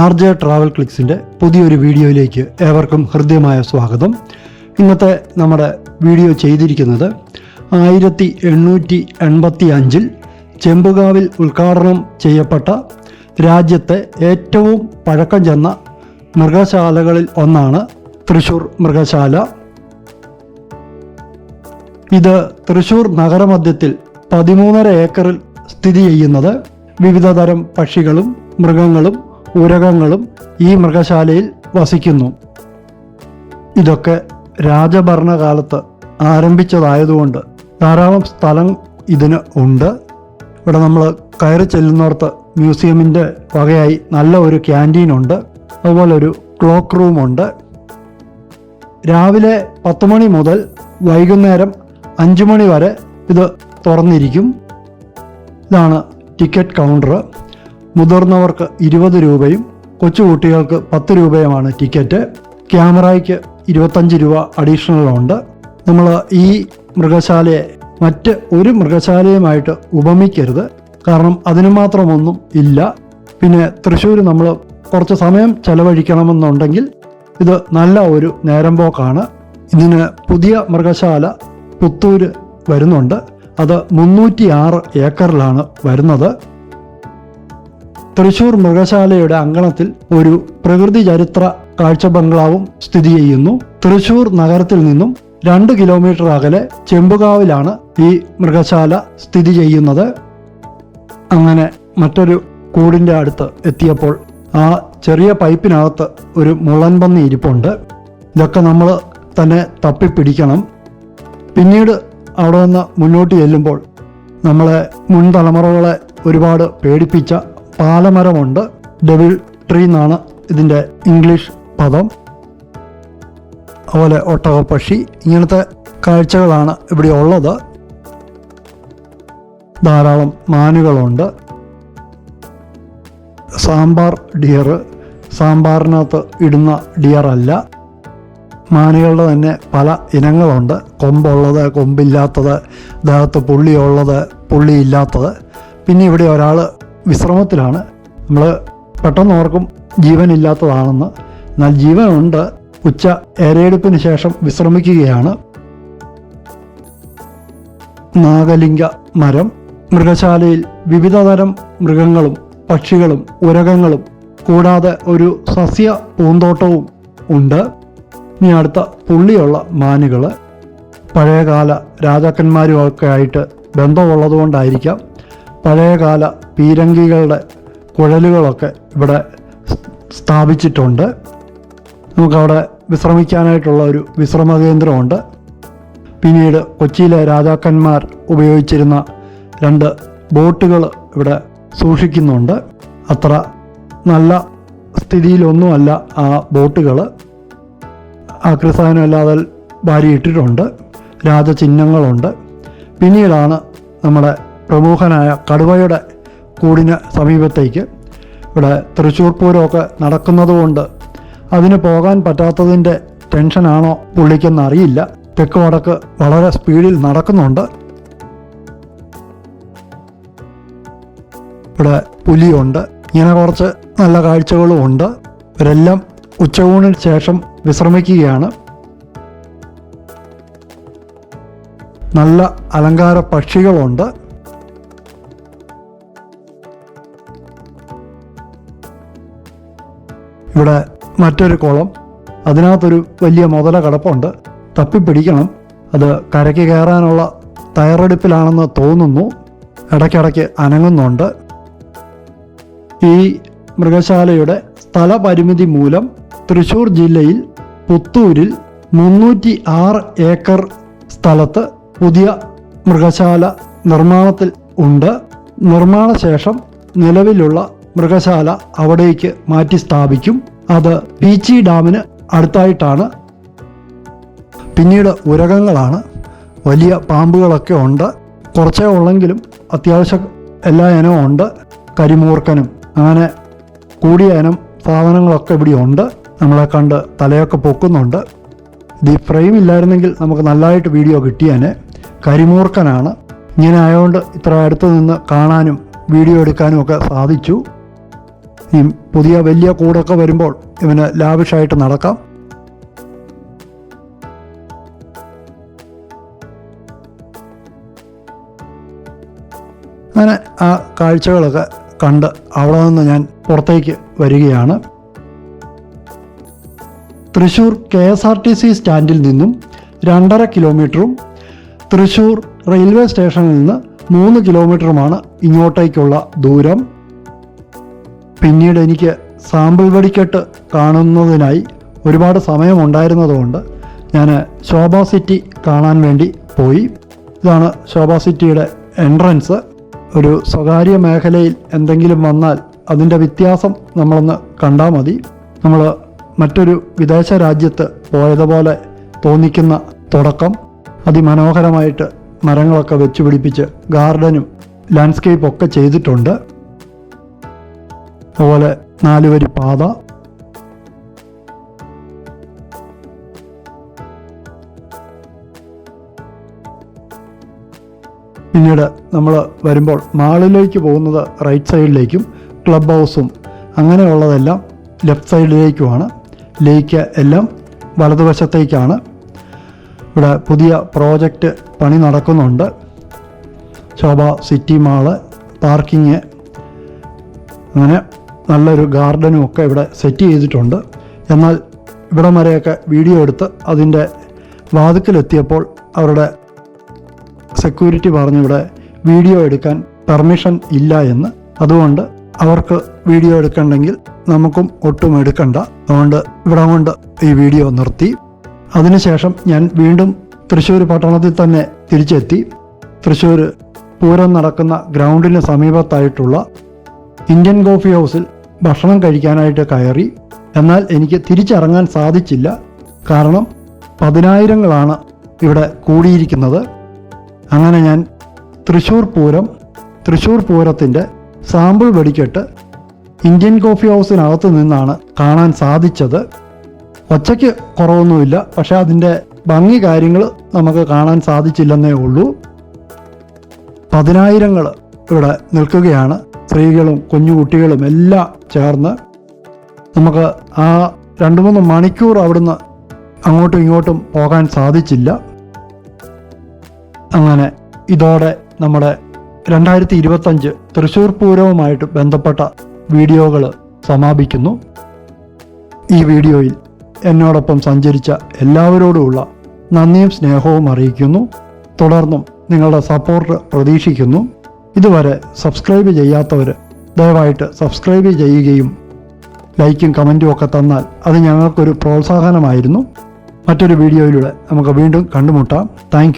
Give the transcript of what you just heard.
R J travel ക്ലിക്സിന്റെ പുതിയൊരു വീഡിയോയിലേക്ക് ഏവർക്കും ഹൃദ്യമായ സ്വാഗതം. ഇന്നത്തെ നമ്മുടെ വീഡിയോ ചെയ്തിരിക്കുന്നത് ആയിരത്തി എണ്ണൂറ്റി എൺപത്തി അഞ്ചിൽ ചെമ്പുകാവിൽ ഉദ്ഘാടനം ചെയ്യപ്പെട്ട രാജ്യത്തെ ഏറ്റവും പഴക്കം ചെന്ന മൃഗശാലകളിൽ ഒന്നാണ് തൃശൂർ മൃഗശാല. ഇത് തൃശൂർ നഗരമധ്യത്തിൽ പതിമൂന്നര ഏക്കറിൽ സ്ഥിതി ചെയ്യുന്നത്. വിവിധതരം പക്ഷികളും മൃഗങ്ങളും ഉരകങ്ങളും ഈ മൃഗശാലയിൽ വസിക്കുന്നു. ഇതൊക്കെ രാജഭരണകാലത്ത് ആരംഭിച്ചതായതുകൊണ്ട് ധാരാളം സ്ഥലം ഇതിന് ഉണ്ട്. ഇവിടെ നമ്മൾ കയറി ചെല്ലുന്നിടത്ത് മ്യൂസിയമിന്റെ വകയായി നല്ല ഒരു ക്യാന്റീൻ ഉണ്ട്. അതുപോലെ ഒരു ക്ലോക്ക് റൂമുണ്ട് രാവിലെ പത്ത് മണി മുതൽ വൈകുന്നേരം അഞ്ച് മണി വരെ ഇത് തുറന്നിരിക്കും. ഇതാണ് ടിക്കറ്റ് കൗണ്ടർ മുതിർന്നവർക്ക് ഇരുപത് രൂപയും കൊച്ചുകുട്ടികൾക്ക് പത്ത് രൂപയുമാണ് ടിക്കറ്റ്. ക്യാമറയ്ക്ക് ഇരുപത്തഞ്ച് രൂപ അഡീഷണൽ ഉണ്ട്. നമ്മൾ ഈ മൃഗശാലയെ മറ്റ് ഒരു മൃഗശാലയുമായിട്ട് ഉപമിക്കരുത്. കാരണം അതിനു മാത്രമൊന്നും ഇല്ല. പിന്നെ തൃശ്ശൂർ നമ്മൾ കുറച്ച് സമയം ചെലവഴിക്കണമെന്നുണ്ടെങ്കിൽ ഇത് നല്ല ഒരു നേരം പോക്കാണ്. ഇതിന് പുതിയ മൃഗശാല പുത്തൂര് വരുന്നുണ്ട്. അത് മുന്നൂറ്റി ആറ് ഏക്കറിലാണ് വരുന്നത്. തൃശൂർ മൃഗശാലയുടെ അങ്കണത്തിൽ ഒരു പ്രകൃതി ചരിത്ര കാഴ്ച ബംഗ്ലാവും സ്ഥിതി ചെയ്യുന്നു. തൃശൂർ നഗരത്തിൽ നിന്നും രണ്ട് കിലോമീറ്റർ അകലെ ചെമ്പുകാവിലാണ് ഈ മൃഗശാല സ്ഥിതി ചെയ്യുന്നത്. അങ്ങനെ മറ്റൊരു കൂടിന്റെ അടുത്ത് എത്തിയപ്പോൾ ആ ചെറിയ പൈപ്പിനകത്ത് ഒരു മുള്ളൻ പന്നി ഇരിപ്പുണ്ട്. ഇതൊക്കെ നമ്മൾ തന്നെ തപ്പിപ്പിടിക്കണം. പിന്നീട് അവിടെ നിന്ന് മുന്നോട്ട് ചെല്ലുമ്പോൾ നമ്മളെ മുൻ തലമുറകളെ ഒരുപാട് പേടിപ്പിച്ച പാലമരമുണ്ട്. ഡെവിൾ ട്രീ എന്നാണ് ഇതിന്റെ ഇംഗ്ലീഷ് പദം. അതുപോലെ ഒട്ടകപ്പക്ഷി. ഇങ്ങനത്തെ കാഴ്ചകളാണ് ഇവിടെ ഉള്ളത്. ധാരാളം മാനുകളുണ്ട്. സാമ്പാർ ഡിയർ. സാമ്പാറിനകത്ത് ഇടുന്ന ഡിയർ അല്ല. മാനുകളുടെ തന്നെ പല ഇനങ്ങളുണ്ട്. കൊമ്പുള്ളത് കൊമ്പില്ലാത്തത് ദേഹത്ത് പുള്ളിയുള്ളത് പുള്ളിയില്ലാത്തത്. പിന്നെ ഇവിടെ ഒരാൾ വിശ്രമത്തിലാണ്. നമ്മൾ പെട്ടെന്ന് ഓർക്കും ജീവനില്ലാത്തതാണെന്ന്. എന്നാൽ ജീവനുണ്ട്. ഉച്ച ഏരയെടുപ്പിന് ശേഷം വിശ്രമിക്കുകയാണ്. നാഗലിംഗ മരം. മൃഗശാലയിൽ വിവിധതരം മൃഗങ്ങളും പക്ഷികളും ഉരകങ്ങളും കൂടാതെ ഒരു സസ്യ പൂന്തോട്ടവും ഉണ്ട്. ഇനി അടുത്ത പുള്ളിയുള്ള മാനുകൾ പഴയകാല രാജാക്കന്മാരുമൊക്കെ ആയിട്ട് ബന്ധമുള്ളതുകൊണ്ടായിരിക്കാം പഴയകാല പീരങ്കികളുടെ കുഴലുകളൊക്കെ ഇവിടെ സ്ഥാപിച്ചിട്ടുണ്ട്. നമുക്കവിടെ വിശ്രമിക്കാനായിട്ടുള്ള ഒരു വിശ്രമ കേന്ദ്രമുണ്ട് പിന്നീട് കൊച്ചിയിലെ രാജാക്കന്മാർ ഉപയോഗിച്ചിരുന്ന രണ്ട് ബോട്ടുകൾ ഇവിടെ സൂക്ഷിക്കുന്നുണ്ട്. അത്ര നല്ല സ്ഥിതിയിലൊന്നുമല്ല ആ ബോട്ടുകൾ. ആ അല്ലാതെ വാരിയിട്ടിട്ടുണ്ട്. രാജചിഹ്നങ്ങളുണ്ട്. പിന്നീടാണ് നമ്മുടെ പ്രമുഖനായ കടുവയുടെ കൂടിന് സമീപത്തേക്ക്. ഇവിടെ തൃശ്ശൂർ പൂരമൊക്കെ നടക്കുന്നതുകൊണ്ട് അതിന് പോകാൻ പറ്റാത്തതിന്റെ ടെൻഷനാണോ പുള്ളിക്കെന്ന് അറിയില്ല തെക്ക് വടക്ക് വളരെ സ്പീഡിൽ നടക്കുന്നുണ്ട്. ഇവിടെ പുലിയുണ്ട്. ഇങ്ങനെ കുറച്ച് നല്ല കാഴ്ചകളും ഉണ്ട് ഇവരെല്ലാം ഉച്ചയൂണിന് ശേഷം വിശ്രമിക്കുകയാണ്. നല്ല അലങ്കാര പക്ഷികളുണ്ട്. ഇവിടെ മറ്റൊരു കുളം. അതിനകത്തൊരു വലിയ മുതല കിടപ്പുണ്ട്. തപ്പിപ്പിടിക്കണം. അത് കരയ്ക്ക് കയറാനുള്ള തയ്യാറെടുപ്പിലാണെന്ന് തോന്നുന്നു. ഇടയ്ക്കിടയ്ക്ക് അനങ്ങുന്നുണ്ട്. ഈ മൃഗശാലയുടെ സ്ഥലപരിമിതി മൂലം തൃശൂർ ജില്ലയിൽ പുത്തൂരിൽ മുന്നൂറ്റി ആറ് ഏക്കർ സ്ഥലത്ത് പുതിയ മൃഗശാല നിർമ്മാണത്തിൽ ഉണ്ട്. നിർമ്മാണശേഷം നിലവിലുള്ള മൃഗശാല അവിടേക്ക് മാറ്റി സ്ഥാപിക്കും. അത് പീച്ചി ഡാമിന് അടുത്തായിട്ടാണ്. പിന്നീട് ഉരകങ്ങളാണ്. വലിയ പാമ്പുകളൊക്കെ ഉണ്ട്. കുറച്ചേ ഉള്ളെങ്കിലും അത്യാവശ്യം എല്ലാ ഇനവും ഉണ്ട്. കരിമൂർക്കനും അങ്ങനെ കൂടിയ ഇനം സാധനങ്ങളൊക്കെ ഇവിടെ ഉണ്ട്. നമ്മളെ കണ്ട് തലയൊക്കെ പൊക്കുന്നുണ്ട്. ഇത് ഫ്രെയിം ഇല്ലായിരുന്നെങ്കിൽ നമുക്ക് നല്ലതായിട്ട് വീഡിയോ കിട്ടിയേനെ. കരിമൂർക്കനാണ്. ഇങ്ങനെ ആയതുകൊണ്ട് ഇത്ര അടുത്ത് നിന്ന് കാണാനും വീഡിയോ എടുക്കാനും ഒക്കെ സാധിച്ചു. ഈ പുതിയ വലിയ കൂടൊക്കെ വരുമ്പോൾ ഇവന് ലാവിഷായിട്ട് നടക്കാം. അങ്ങനെ ആ കാഴ്ചകളൊക്കെ കണ്ട് അവിടെ നിന്ന് ഞാൻ പുറത്തേക്ക് വരികയാണ്. Thrissur K S R T C സ്റ്റാൻഡിൽ നിന്നും രണ്ടര കിലോമീറ്ററും തൃശ്ശൂർ റെയിൽവേ സ്റ്റേഷനിൽ നിന്ന് മൂന്ന് കിലോമീറ്ററുമാണ് ഇങ്ങോട്ടേക്കുള്ള ദൂരം. പിന്നീട് എനിക്ക് സാമ്പിൾ വെടിക്കെട്ട് കാണുന്നതിനായി ഒരുപാട് സമയമുണ്ടായിരുന്നതുകൊണ്ട് ഞാൻ ശോഭ സിറ്റി കാണാൻ വേണ്ടി പോയി. ഇതാണ് ശോഭ സിറ്റിയുടെ എൻട്രൻസ്. ഒരു സ്വകാര്യ മേഖലയിൽ എന്തെങ്കിലും വന്നാൽ അതിന്റെ വ്യത്യാസം നമ്മളൊന്ന് കണ്ടാൽ മതി. നമ്മൾ മറ്റൊരു വിദേശ രാജ്യത്ത് പോയതുപോലെ തോന്നിക്കുന്ന തുടക്കം. അതിമനോഹരമായിട്ട് മരങ്ങളൊക്കെ വെച്ച് പിടിപ്പിച്ച് ഗാർഡനും ലാൻഡ്സ്കേപ്പൊക്കെ ചെയ്തിട്ടുണ്ട്. അതുപോലെ നാലുവരി പാത. പിന്നീട് നമ്മൾ വരുമ്പോൾ മാളിലേക്ക് പോകുന്നത് റൈറ്റ് സൈഡിലേക്കും ക്ലബ് ഹൗസും അങ്ങനെയുള്ളതെല്ലാം ലെഫ്റ്റ് സൈഡിലേക്കുമാണ് ലേക്ക് എല്ലാം വലതുവശത്തേക്കാണ്. ഇവിടെ പുതിയ പ്രോജക്റ്റ് പണി നടക്കുന്നുണ്ട്. ശോഭ സിറ്റി മാൾ പാർക്കിങ് അങ്ങനെ നല്ലൊരു ഗാർഡനും ഒക്കെ ഇവിടെ സെറ്റ് ചെയ്തിട്ടുണ്ട്. എന്നാൽ ഇവിടെ വരെയൊക്കെ വീഡിയോ എടുത്ത് അതിന്റെ വാതുക്കലെത്തിയപ്പോൾ അവരുടെ സെക്യൂരിറ്റി പറഞ്ഞിവിടെ വീഡിയോ എടുക്കാൻ പെർമിഷൻ ഇല്ല എന്ന്. അതുകൊണ്ട് അവർക്ക് വീഡിയോ എടുക്കണ്ടെങ്കിൽ നമുക്കും ഒട്ടും എടുക്കണ്ട. അതുകൊണ്ട് ഇവിടെ കൊണ്ട് ഈ വീഡിയോ നിർത്തി. അതിനുശേഷം ഞാൻ വീണ്ടും തൃശ്ശൂർ പട്ടണത്തിൽ തന്നെ തിരിച്ചെത്തി. തൃശ്ശൂർ പൂരം നടക്കുന്ന ഗ്രൗണ്ടിന് സമീപത്തായിട്ടുള്ള ഇന്ത്യൻ കോഫി ഹൗസിൽ ഭക്ഷണം കഴിക്കാനായിട്ട് കയറി. എന്നാൽ എനിക്ക് തിരിച്ചിറങ്ങാൻ സാധിച്ചില്ല. കാരണം പതിനായിരങ്ങളാണ് ഇവിടെ കൂടിയിരിക്കുന്നത്. അങ്ങനെ ഞാൻ തൃശ്ശൂർ പൂരം തൃശ്ശൂർ പൂരത്തിന്റെ സാമ്പിൾ വെടിക്കെട്ട് ഇന്ത്യൻ കോഫി ഹൗസിനകത്ത് നിന്നാണ് കാണാൻ സാധിച്ചത്. ഒച്ചയ്ക്ക് കുറവൊന്നുമില്ല. പക്ഷെ അതിന്റെ ഭംഗി കാര്യങ്ങൾ നമുക്ക് കാണാൻ സാധിച്ചില്ലെന്നേ ഉള്ളൂ. പതിനായിരങ്ങൾ ഇവിടെ നിൽക്കുകയാണ്. സ്ത്രീകളും കുഞ്ഞുകുട്ടികളും എല്ലാം ചേർന്ന് നമുക്ക് ആ രണ്ട് മൂന്ന് മണിക്കൂർ അവിടുന്ന് അങ്ങോട്ടും ഇങ്ങോട്ടും പോകാൻ സാധിച്ചില്ല. അങ്ങനെ ഇതോടെ നമ്മുടെ രണ്ടായിരത്തി ഇരുപത്തഞ്ച് തൃശ്ശൂർ പൂരവുമായിട്ട് ബന്ധപ്പെട്ട വീഡിയോകൾ സമാപിക്കുന്നു. ഈ വീഡിയോയിൽ എന്നോടൊപ്പം സഞ്ചരിച്ച എല്ലാവരോടുമുള്ള നന്ദിയും സ്നേഹവും അറിയിക്കുന്നു. തുടർന്നും നിങ്ങളുടെ സപ്പോർട്ട് പ്രതീക്ഷിക്കുന്നു. ഇതുവരെ സബ്സ്ക്രൈബ് ചെയ്യാത്തവർ ദയവായിട്ട് സബ്സ്ക്രൈബ് ചെയ്യുകയും ലൈക്കും കമന്റും ഒക്കെ തന്നാൽ അത് ഞങ്ങൾക്കൊരു പ്രോത്സാഹനമായിരുന്നു. മറ്റൊരു വീഡിയോയിലൂടെ നമുക്ക് വീണ്ടും കണ്ടുമുട്ടാം. താങ്ക്